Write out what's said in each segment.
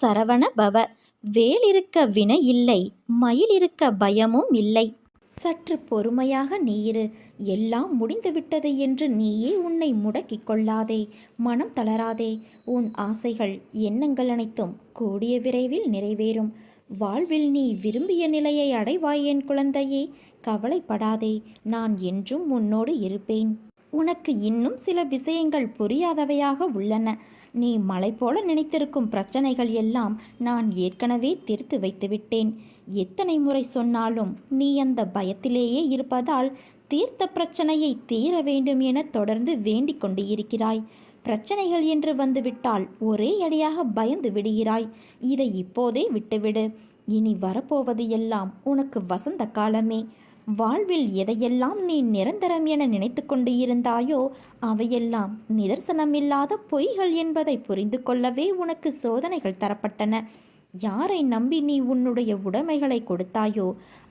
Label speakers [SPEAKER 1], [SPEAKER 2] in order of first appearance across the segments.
[SPEAKER 1] சரவண பவ. வேல் இருக்க வினை இல்லை மயில் இருக்க பயமும் இல்லை. சற்று பொறுமையாக நீயிரு எல்லாம் முடிந்துவிட்டது என்று நீயே உன்னை முடக்கிக் கொள்ளாதே மனம் தளராதே. உன் ஆசைகள் எண்ணங்கள் அனைத்தும் கூடிய விரைவில் நிறைவேறும். வாழ்வில் நீ விரும்பிய நிலையை அடைவாய் என் குழந்தையே கவலைப்படாதே நான் என்றும் உன்னோடு இருப்பேன். உனக்கு இன்னும் சில விஷயங்கள் புரியாதவையாக உள்ளன. நீ மலை போல நினைத்திருக்கும் பிரச்சனைகள் எல்லாம் நான் ஏற்கனவே தீர்த்து வைத்துவிட்டேன். எத்தனை முறை சொன்னாலும் நீ அந்த பயத்திலேயே இருப்பதால் தீர்த்த பிரச்சனையை தீர வேண்டும் என தொடர்ந்து வேண்டிக் கொண்டு இருக்கிறாய். பிரச்சனைகள் என்று வந்துவிட்டால் ஒரே அடியாக பயந்து விடுகிறாய். இதை இப்போதே விட்டுவிடு. இனி வரப்போவது எல்லாம் உனக்கு வசந்த காலமே. வாழ்வில் எதையெல்லாம் நீ நிரந்தரம் என நினைத்து கொண்டு இருந்தாயோ அவையெல்லாம் நிதர்சனமில்லாத பொய்கள் என்பதை புரிந்து கொள்ளவே உனக்கு சோதனைகள் தரப்பட்டன. யாரை நம்பி நீ உன்னுடைய உடைமைகளை கொடுத்தாயோ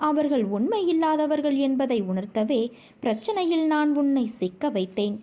[SPEAKER 1] அவர்கள் உண்மை இல்லாதவர்கள் என்பதை உணர்த்தவே பிரச்சனையில் நான் உன்னை சிக்க வைத்தேன்.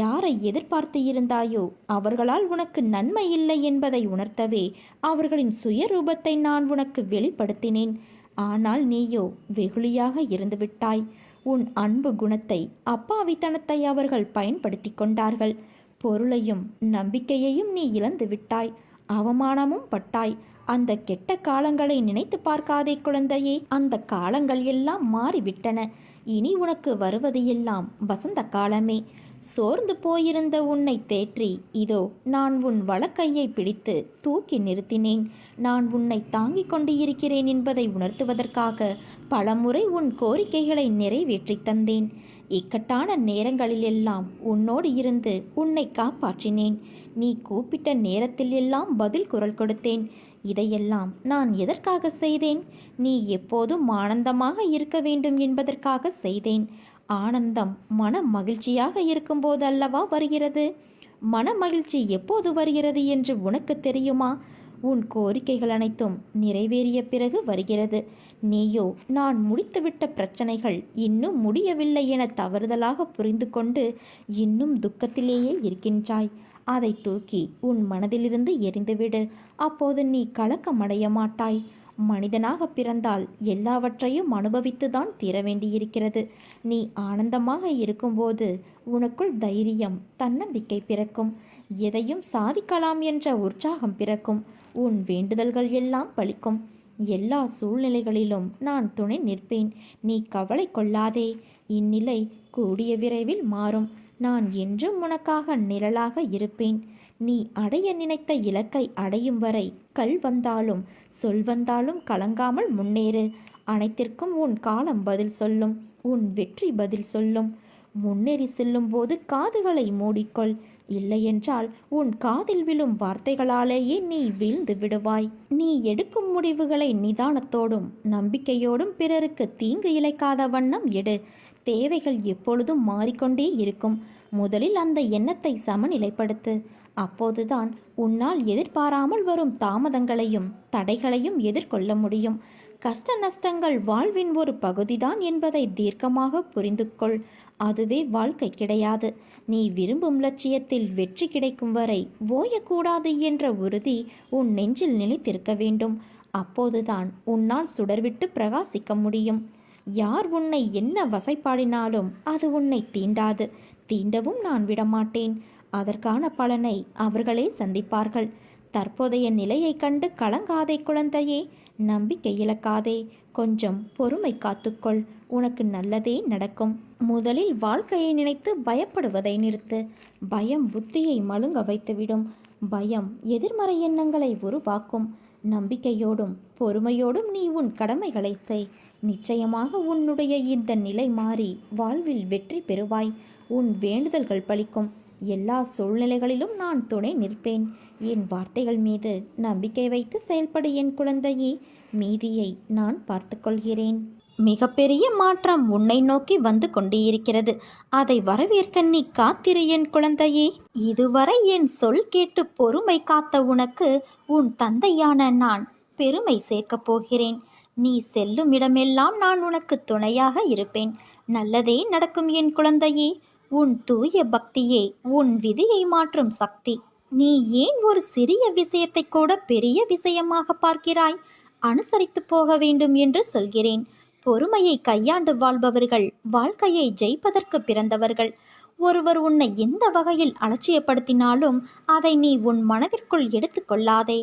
[SPEAKER 1] யாரை எதிர்பார்த்து இருந்தாயோ அவர்களால் உனக்கு நன்மை இல்லை என்பதை உணர்த்தவே அவர்களின் சுயரூபத்தை நான் உனக்கு வெளிப்படுத்தினேன். ஆனால் நீயோ வெகுளியாக இருந்துவிட்டாய். உன் அன்பு குணத்தை அப்பாவித்தனத்தை அவர்கள் பயன்படுத்தி கொண்டார்கள். பொருளையும் நம்பிக்கையையும் நீ இழந்து விட்டாய். அவமானமும் பட்டாய். அந்த கெட்ட காலங்களை நினைத்து பார்க்காதே குழந்தையே. அந்த காலங்கள் எல்லாம் மாறிவிட்டன. இனி உனக்கு வருவது எல்லாம் வசந்த காலமே. சோர்ந்து போயிருந்த உன்னை தேற்றி இதோ நான் உன் வழக்கையை பிடித்து தூக்கி நிறுத்தினேன். நான் உன்னை தாங்கிக் கொண்டு இருக்கிறேன் என்பதை உணர்த்துவதற்காக பலமுறை உன் கோரிக்கைகளை நிறைவேற்றித் தந்தேன். இக்கட்டான நேரங்களிலெல்லாம் உன்னோடு இருந்து உன்னை காப்பாற்றினேன். நீ கூப்பிட்ட நேரத்தில் எல்லாம் பதில் குரல் கொடுத்தேன். இதையெல்லாம் நான் எதற்காக செய்தேன்? நீ எப்போதும் ஆனந்தமாக இருக்க வேண்டும் என்பதற்காக செய்தேன். ஆனந்தம் மன மகிழ்ச்சியாக இருக்கும்போது அல்லவா வருகிறது? மன மகிழ்ச்சி எப்போது வருகிறது என்று உனக்கு தெரியுமா? உன் கோரிக்கைகள் அனைத்தும் நிறைவேறிய பிறகு வருகிறது. நீயோ நான் முடித்துவிட்ட பிரச்சனைகள் இன்னும் முடியவில்லை என தவறுதலாக புரிந்து கொண்டு இன்னும் துக்கத்திலேயே இருக்கின்றாய். அதை தூக்கி உன் மனதிலிருந்து எரிந்துவிடு. அப்போது நீ கலக்கமடைய மாட்டாய். மனிதனாக பிறந்தால் எல்லாவற்றையும் அனுபவித்துதான் தீர வேண்டியிருக்கிறது. நீ ஆனந்தமாக இருக்கும்போது உனக்குள் தைரியம் தன்னம்பிக்கை பிறக்கும். எதையும் சாதிக்கலாம் என்ற உற்சாகம் பிறக்கும். உன் வேண்டுதல்கள் எல்லாம் பலிக்கும். எல்லா சூழ்நிலைகளிலும் நான் துணை நிற்பேன். நீ கவலை கொள்ளாதே. இந்நிலை கூடிய விரைவில் மாறும். நான் என்றும் உனக்காக நிழலாக இருப்பேன். நீ அடைய நினைத்த இலக்கை அடையும் வரை கல் வந்தாலும் சொல் வந்தாலும் கலங்காமல் முன்னேறு. அனைத்திற்கும் உன் காலம் பதில் சொல்லும் உன் வெற்றி பதில் சொல்லும். முன்னேறி செல்லும்போது காதுகளை மூடிக்கொள். இல்லையென்றால் உன் காதில் விழும் வார்த்தைகளாலேயே நீ வீழ்ந்து விடுவாய். நீ எடுக்கும் முடிவுகளை நிதானத்தோடும் நம்பிக்கையோடும் பிறருக்கு தீங்கு இழைக்காத வண்ணம் எடு. தேவைகள் எப்பொழுதும் மாறிக்கொண்டே இருக்கும். முதலில் அந்த எண்ணத்தை சமநிலைப்படுத்து. அப்போதுதான் உன்னால் எதிர்பாராமல் வரும் தாமதங்களையும் தடைகளையும் எதிர்கொள்ள முடியும். கஷ்ட நஷ்டங்கள் வாழ்வின் ஒரு பகுதிதான் என்பதை தீர்க்கமாக புரிந்து கொள் அதுவே வாழ்க்கை கிடையாது. நீ விரும்பும் லட்சியத்தில் வெற்றி கிடைக்கும் வரை ஓயக்கூடாது என்ற உறுதி உன் நெஞ்சில் நிலைத்திருக்க வேண்டும். அப்போதுதான் உன்னால் சுடர்விட்டு பிரகாசிக்க முடியும். யார் உன்னை என்ன வசைப்பாடினாலும் அது உன்னை தீண்டாது. தீண்டவும் நான் விடமாட்டேன். அதற்கான பலனை அவர்களே சந்திப்பார்கள். தற்போதைய நிலையை கண்டு கலங்காதே குழந்தையே நம்பிக்கை இழக்காதே. கொஞ்சம் பொறுமை காத்துக்கொள். உனக்கு நல்லதே நடக்கும். முதலில் வாழ்க்கையை நினைத்து பயப்படுவதை நிறுத்து. பயம் புத்தியை மழுங்க வைத்துவிடும். பயம் எதிர்மறை எண்ணங்களை உருவாக்கும். நம்பிக்கையோடும் பொறுமையோடும் நீ உன் கடமைகளை செய். நிச்சயமாக உன்னுடைய இந்த நிலை மாறி வாழ்வில் வெற்றி பெறுவாய். உன் வேண்டுதல்கள் பலிக்கும். எல்லா சூழ்நிலைகளிலும் நான் துணை நிற்பேன். என் வார்த்தைகள் மீது நம்பிக்கை வைத்து செயல்படு என் குழந்தையே. மீதியை நான் பார்த்துக்கொள்கிறேன் மிகப்பெரிய மாற்றம் உன்னை நோக்கி வந்து கொண்டிருக்கிறது. அதை வரவேற்க நீ காத்திரு என் குழந்தையே. இதுவரை என் சொல் கேட்டு பொறுமை காத்த உனக்கு உன் தந்தையான நான் பெருமை சேர்க்கப் போகிறேன். நீ செல்லும் இடமெல்லாம் நான் உனக்கு துணையாக இருப்பேன். நல்லதே நடக்கும் என் குழந்தையே. உன் தூய பக்தியே உன் விதியை மாற்றும் சக்தி. நீ ஏன் ஒரு சிறிய விஷயத்தை கூட பெரிய விஷயமாக பார்க்கிறாய்? அனுசரித்து போக வேண்டும் என்று சொல்கிறேன். பொறுமையை கையாண்டு வாழ்பவர்கள் வாழ்க்கையை ஜெயிப்பதற்கு பிறந்தவர்கள். ஒருவர் உன்னை எந்த வகையில் அலட்சியப்படுத்தினாலும் அதை நீ உன் மனதிற்குள் எடுத்துக்கொள்ளாதே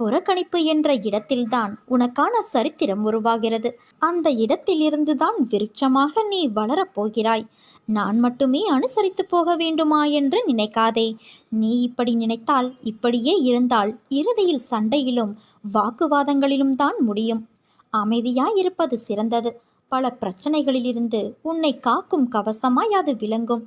[SPEAKER 1] புறக்கணிப்பு என்ற இடத்தில்தான் உனக்கான சரித்திரம் உருவாகிறது. அந்த இடத்திலிருந்துதான் விருட்சமாக நீ வளரப்போகிறாய் நான் மட்டுமே அனுசரித்து போக வேண்டுமா என்று நினைக்காதே. நீ இப்படி நினைத்தால் இப்படியே இருந்தால் இறுதியில் சண்டையிலும் வாக்குவாதங்களிலும் தான் முடியும். அமைதியாயிருப்பது சிறந்தது. பல பிரச்சனைகளிலிருந்து உன்னை காக்கும் கவசமாய் அது விளங்கும்.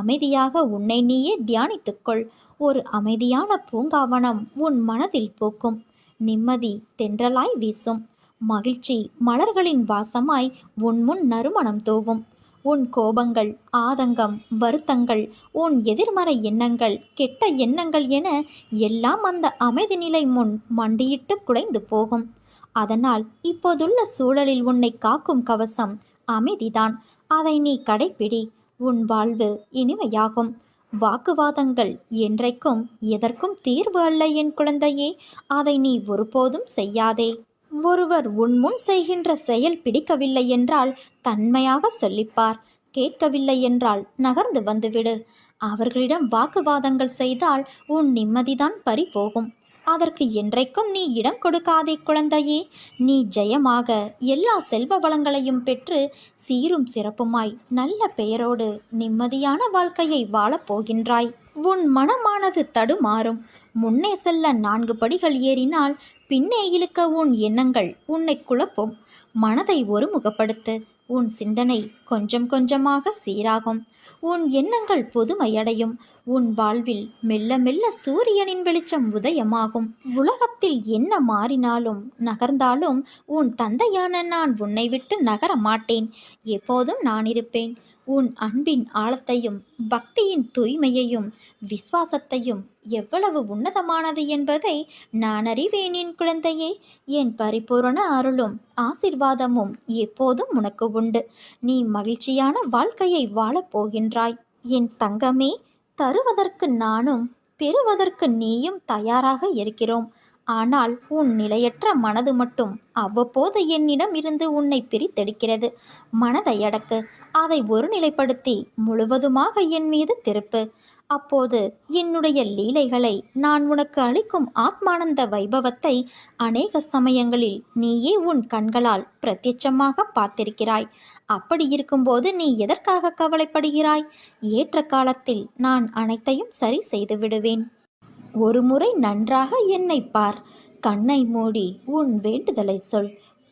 [SPEAKER 1] அமைதியாக உன்னை நீயே தியானித்துக்கொள். ஒரு அமைதியான பூங்காவனம் உன் மனதில் பூக்கும். நிம்மதி தென்றலாய் வீசும். மகிழ்ச்சி மலர்களின் வாசமாய் உன் முன் நறுமணம் தூவும். உன் கோபங்கள் ஆதங்கம் வருத்தங்கள் உன் எதிர்மறை எண்ணங்கள் கெட்ட எண்ணங்கள் என எல்லாம் அந்த அமைதி நிலை முன் மண்டியிட்டு குலைந்து போகும். அதனால் இப்போதுள்ள சூழலில் உன்னை காக்கும் கவசம் அமைதிதான். அதை நீ கடைப்பிடி. உன் வாழ்வு இனிமையாகும். வாக்குவாதங்கள் என்றைக்கும் எதற்கும் தீர்வு அல்ல என் குழந்தையே. அதை நீ ஒருபோதும் செய்யாதே. ஒருவர் உன் முன் செய்கின்ற செயல் பிடிக்கவில்லை என்றால் தன்மையாக சொல்லிப்பார் கேட்கவில்லை என்றால் நகர்ந்து வந்துவிடு. அவர்களிடம் வாக்குவாதங்கள் செய்தால் உன் நிம்மதிதான் பறிபோகும். அதற்கு என்றைக்கும் நீ இடம் கொடுக்காதே குழந்தையே. நீ ஜெயமாக எல்லா செல்வ வளங்களையும் பெற்று சீரும் சிறப்புமாய் நல்ல பெயரோடு நிம்மதியான வாழ்க்கையை வாழப் போகின்றாய். உன் மனமானது தடுமாறும். முன்னே செல்ல நான்கு படிகள் ஏறினால் பின்னே இழுக்க உன் எண்ணங்கள் உன்னை குழப்பும். மனதை ஒருமுகப்படுத்து. உன் சிந்தனை கொஞ்சம் கொஞ்சமாக சீராகும். உன் எண்ணங்கள் பொதுமையடையும். உன் வாழ்வில் மெல்ல மெல்ல சூரியனின் வெளிச்சம் உதயமாகும். உலகத்தில் என்ன மாறினாலும் நகர்ந்தாலும் உன் தந்தையான நான் உன்னை விட்டு நகர மாட்டேன் எப்போதும் நான் இருப்பேன். உன் அன்பின் ஆழத்தையும் பக்தியின் தூய்மையையும் விசுவாசத்தையும் எவ்வளவு உன்னதமானது என்பதை நான் அறிவேன் என் குழந்தையே. என் பரிபூரண அருளும் ஆசிர்வாதமும் எப்போதும் உனக்கு உண்டு. நீ மகிழ்ச்சியான வாழ்க்கையை வாழப்போகின்றாய் என் தங்கமே தருவதற்கு நானும் பெறுவதற்கு நீயும் தயாராக இருக்கிறோம். ஆனால் உன் நிலையற்ற மனது மட்டும் அவ்வப்போது என்னிடம் இருந்து உன்னை பிரித்தெடுக்கிறது. மனதை அடக்கு. அதை ஒருநிலைப்படுத்தி முழுவதுமாக என் மீது திருப்பு. அப்போது என்னுடைய லீலைகளை நான் உனக்கு அளிக்கும் ஆத்மானந்த வைபவத்தை அநேக சமயங்களில் நீயே உன் கண்களால் பிரத்யட்சமாக பார்த்திருக்கிறாய். அப்படி இருக்கும்போது நீ எதற்காக கவலைப்படுகிறாய்? ஏற்ற காலத்தில் நான் அனைத்தையும் சரி செய்து விடுவேன். ஒரு முறை நன்றாக என்னை பார். கண்ணை மூடி உன் வேண்டுதலை சொல்.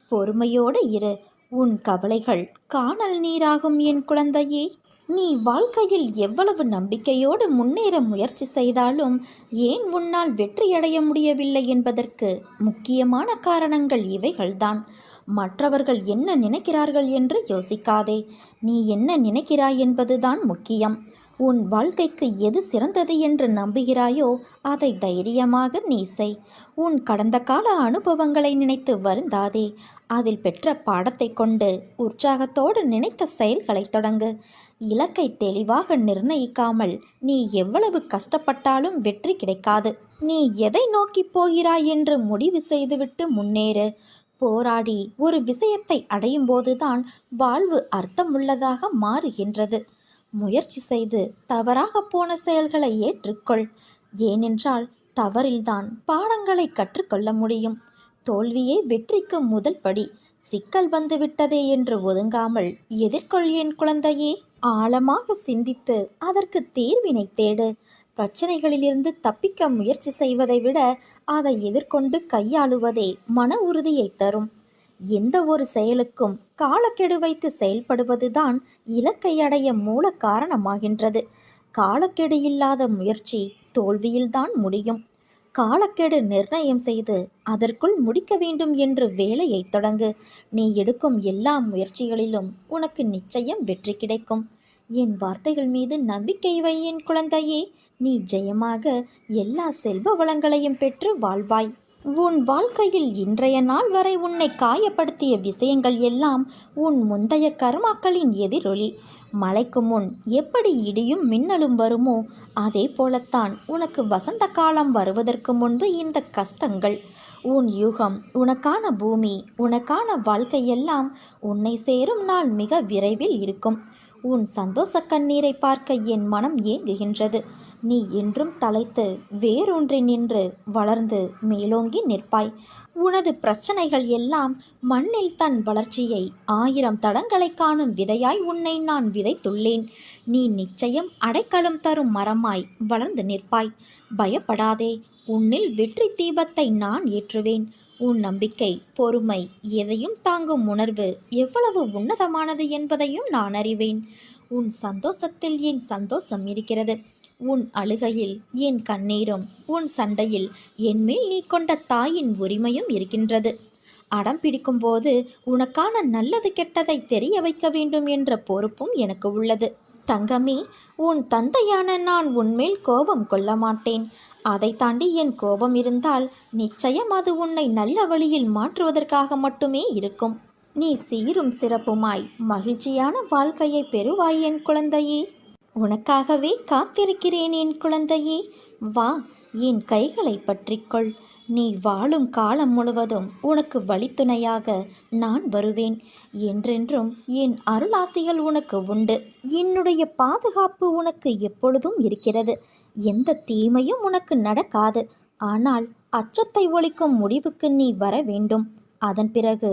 [SPEAKER 1] பொறுமையோடு இரு. உன் கவலைகள் காணல் நீராகும் என் குழந்தையே. நீ வாழ்க்கையில் எவ்வளவு நம்பிக்கையோடு முன்னேற முயற்சி செய்தாலும் ஏன் உன்னால் வெற்றியடைய முடியவில்லை என்பதற்கு முக்கியமான காரணங்கள் இவைகள்தான். மற்றவர்கள் என்ன நினைக்கிறார்கள் என்று யோசிக்காதே. நீ என்ன நினைக்கிறாய் என்பதுதான் முக்கியம். உன் வாழ்க்கைக்கு எது சிறந்தது என்று நம்புகிறாயோ அதை தைரியமாக நீ செய். உன் கடந்த கால அனுபவங்களை நினைத்து வருந்தாதே. அதில் பெற்ற பாடத்தை கொண்டு உற்சாகத்தோடு நினைத்த செயல்களை தொடங்கு. இலக்கை தெளிவாக நிர்ணயிக்காமல் நீ எவ்வளவு கஷ்டப்பட்டாலும் வெற்றி கிடைக்காது. நீ எதை நோக்கி போகிறாய் என்று முடிவு செய்துவிட்டு முன்னேறு. போராடி ஒரு விஷயத்தை அடையும் போதுதான் வாழ்வு அர்த்தமுள்ளதாக மாறுகின்றது. முயற்சி செய்து தவறாக போன செயல்களை ஏற்றுக்கொள். ஏனென்றால் தவறில்தான் பாடங்களை கற்றுக்கொள்ள முடியும். தோல்வியே வெற்றிக்கு முதல் படி. சிக்கல் வந்துவிட்டதே என்று ஒதுங்காமல் எதிர்கொள் என் குழந்தையே. ஆழமாக சிந்தித்து அதற்கு தீர்வினை தேடு. பிரச்சனைகளிலிருந்து தப்பிக்க முயற்சி செய்வதை விட அதை எதிர்கொண்டு கையாளுவதே மன உறுதியை தரும். எந்த ஒரு செயலுக்கும் காலக்கெடு வைத்து செயல்படுவதுதான் இலக்கை அடைய மூல காரணமாகின்றது. காலக்கெடு இல்லாத முயற்சி தோல்வியில்தான் முடியும். காலக்கெடு நிர்ணயம் செய்து அதற்குள் முடிக்க வேண்டும் என்று வேலையை தொடங்கு. நீ எடுக்கும் எல்லா முயற்சிகளிலும் உனக்கு நிச்சயம் வெற்றி கிடைக்கும். என் வார்த்தைகள் மீது நம்பிக்கை வை என் குழந்தையே. நீ ஜெயமாக எல்லா செல்வ வளங்களையும் பெற்று வாழ்வாய். உன் வாழ்க்கையில் இன்றைய நாள் வரை உன்னை காயப்படுத்திய விஷயங்கள் எல்லாம் உன் முந்தைய கர்மாக்களின் எதிரொலி. மலைக்கு முன் எப்படி இடியும் மின்னலும் வருமோ அதே போலத்தான் உனக்கு வசந்த காலம் வருவதற்கு முன்பு இந்த கஷ்டங்கள். உன் யுகம் உனக்கான பூமி உனக்கான வாழ்க்கையெல்லாம் உன்னை சேரும் நாள் மிக விரைவில் இருக்கும். உன் சந்தோஷ கண்ணீரை பார்க்க என் மனம் ஏங்குகின்றது. நீ என்றும் தலைத்து வேறொன்றி நின்று வளர்ந்து மேலோங்கி நிற்பாய். உனது பிரச்சனைகள் எல்லாம் மண்ணில் தன் வளர்ச்சியை ஆயிரம் தடங்களை காணும் விதையாய் உன்னை நான் விதைத்துள்ளேன். நீ நிச்சயம் அடைக்கலம் தரும் மரமாய் வளர்ந்து நிற்பாய். பயப்படாதே உன்னில் வெற்றி தீபத்தை நான் ஏற்றுவேன். உன் நம்பிக்கை பொறுமை எதையும் தாங்கும் உணர்வு எவ்வளவு உன்னதமானது என்பதையும் நான் அறிவேன். உன் சந்தோஷத்தில் என் சந்தோஷம் இருக்கிறது. உன் அழுகையில் என் கண்ணீரும் உன் சண்டையில் என்மேல் நீ கொண்ட தாயின் உரிமையும் இருக்கின்றது. அடம் பிடிக்கும்போது உனக்கான நல்லது கெட்டதை தெரிய வைக்க வேண்டும் என்ற பொறுப்பும் எனக்கு உள்ளது. தங்கமே உன் தந்தையான நான் உன்மேல் கோபம் கொள்ள மாட்டேன். அதை தாண்டி என் கோபம் இருந்தால் நிச்சயம் அது உன்னை நல்ல வழியில் மாற்றுவதற்காக மட்டுமே இருக்கும். நீ சீரும் சிறப்புமாய் மகிழ்ச்சியான வாழ்க்கையை பெறுவாய் என் குழந்தையே. உனக்காகவே காத்திருக்கிறேன் என் குழந்தையே. வா என் கைகளை பற்றிக்கொள். நீ வாழும் காலம் முழுவதும் உனக்கு வழித்துணையாக நான் வருவேன். என்றென்றும் என் அருளாசிகள் உனக்கு உண்டு. என்னுடைய பாதுகாப்பு உனக்கு எப்பொழுதும் இருக்கிறது. எந்த தீமையும் உனக்கு நடக்காது. ஆனால் அச்சத்தை ஒழிக்கும் முடிவுக்கு நீ வர வேண்டும். அதன் பிறகு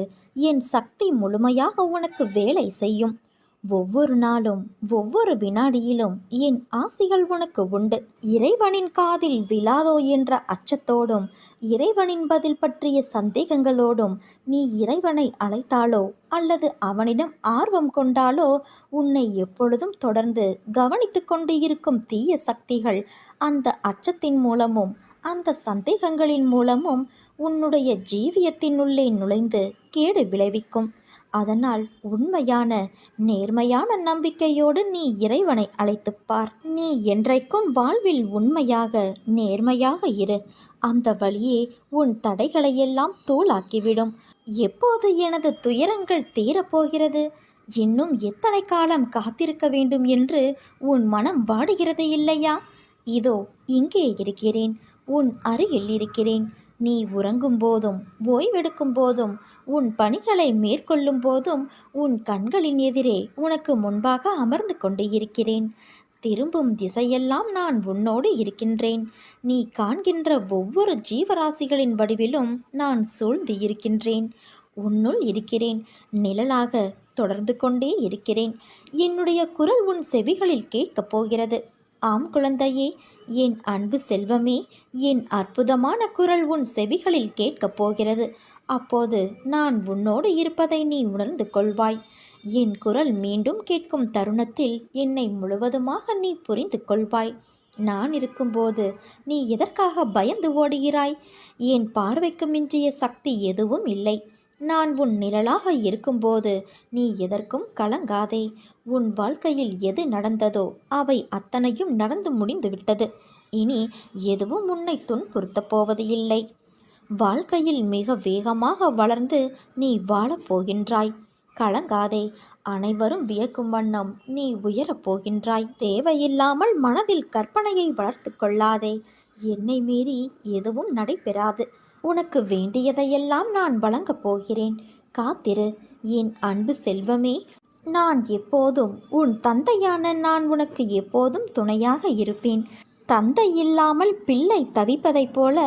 [SPEAKER 1] என் சக்தி முழுமையாக உனக்கு வேலை செய்யும். ஒவ்வொரு நாளும் ஒவ்வொரு வினாடியிலும் என் ஆசிகள் உனக்கு உண்டு. இறைவனின் காதில் விழாதோ என்ற அச்சத்தோடும் இறைவனின் பதில் பற்றிய சந்தேகங்களோடும் நீ இறைவனை அழைத்தாலோ அல்லது அவனிடம் ஆர்வம் கொண்டாலோ உன்னை எப்பொழுதும் தொடர்ந்து கவனித்து கொண்டு இருக்கும் தீய சக்திகள் அந்த அச்சத்தின் மூலமும் அந்த சந்தேகங்களின் மூலமும் உன்னுடைய ஜீவியத்தினுள்ளே நுழைந்து கேடு விளைவிக்கும். அதனால் உண்மையான நேர்மையான நம்பிக்கையோடு நீ இறைவனை அழைத்துப் பார். நீ என்றைக்கும் வாழ்வில் உண்மையாக நேர்மையாக இரு. அந்த வழியே உன் தடைகளையெல்லாம் தூளாக்கிவிடும் எப்போது எனது துயரங்கள் தீரப்போகிறது? இன்னும் எத்தனை காலம் காத்திருக்க வேண்டும் என்று உன் மனம் வாடுகிறது இல்லையா? இதோ இங்கே இருக்கிறேன். உன் அருகில் இருக்கிறேன். நீ உறங்கும் போதும் ஓய்வெடுக்கும் போதும் உன் பணிகளை மேற்கொள்ளும் போதும் உன் கண்களின் எதிரே உனக்கு முன்பாக அமர்ந்து கொண்டு இருக்கிறேன். திரும்பும் திசையெல்லாம் நான் உன்னோடு இருக்கின்றேன். நீ காண்கின்ற ஒவ்வொரு ஜீவராசிகளின் வடிவிலும் நான் சூழ்ந்து இருக்கின்றேன். உன்னுள் இருக்கிறேன் நிழலாக தொடர்ந்து கொண்டே இருக்கிறேன். என்னுடைய குரல் உன் செவிகளில் கேட்கப் போகிறது. ஆம் குழந்தையே என் அன்பு செல்வமே என் அற்புதமான குரல் உன் செவிகளில் கேட்கப் போகிறது. அப்போது நான் உன்னோடு இருப்பதை நீ உணர்ந்து கொள்வாய். என் குரல் மீண்டும் கேட்கும் தருணத்தில் என்னை முழுவதுமாக நீ புரிந்து கொள்வாய். நான் இருக்கும்போது நீ எதற்காக பயந்து ஓடுகிறாய்? என் பார்வைக்கு மிஞ்சிய சக்தி எதுவும் இல்லை. நான் உன் நிழலாக இருக்கும்போது நீ எதற்கும் கலங்காதே. உன் வாழ்க்கையில் எது நடந்ததோ அவை அத்தனையும் நடந்து முடிந்துவிட்டது. இனி எதுவும் உன்னை துன்புறுத்தப் போவது இல்லை. வாழ்க்கையில் மிக வேகமாக வளர்ந்து நீ வாழப்போகின்றாய் கலங்காதே அனைவரும் வியக்கும் வண்ணம் நீ உயரப் போகின்றாய். தேவையில்லாமல் மனதில் கற்பனையை வளர்த்து கொள்ளாதே என்னை மீறி எதுவும் நடைபெறாது. உனக்கு வேண்டியதையெல்லாம் நான் வழங்கப் போகிறேன். காத்திரு என் அன்பு செல்வமே நான் எப்போதும் உன் தந்தையான நான் உனக்கு எப்போதும் துணையாக இருப்பேன். தந்தை இல்லாமல் பிள்ளை தவிப்பதைப் போல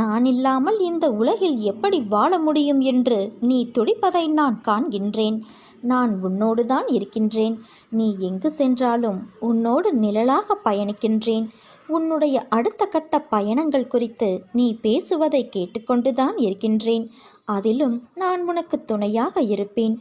[SPEAKER 1] நான் இல்லாமல் இந்த உலகில் எப்படி வாழ முடியும் என்று நீ துடிப்பதை நான் காண்கின்றேன். நான் உன்னோடு தான் இருக்கின்றேன். நீ எங்கு சென்றாலும் உன்னோடு நிழலாக பயணிக்கின்றேன். உன்னுடைய அடுத்த கட்ட பயணங்கள் குறித்து நீ பேசுவதை கேட்டுக்கொண்டுதான் இருக்கின்றேன். அதிலும் நான் உனக்கு துணையாக இருப்பேன்.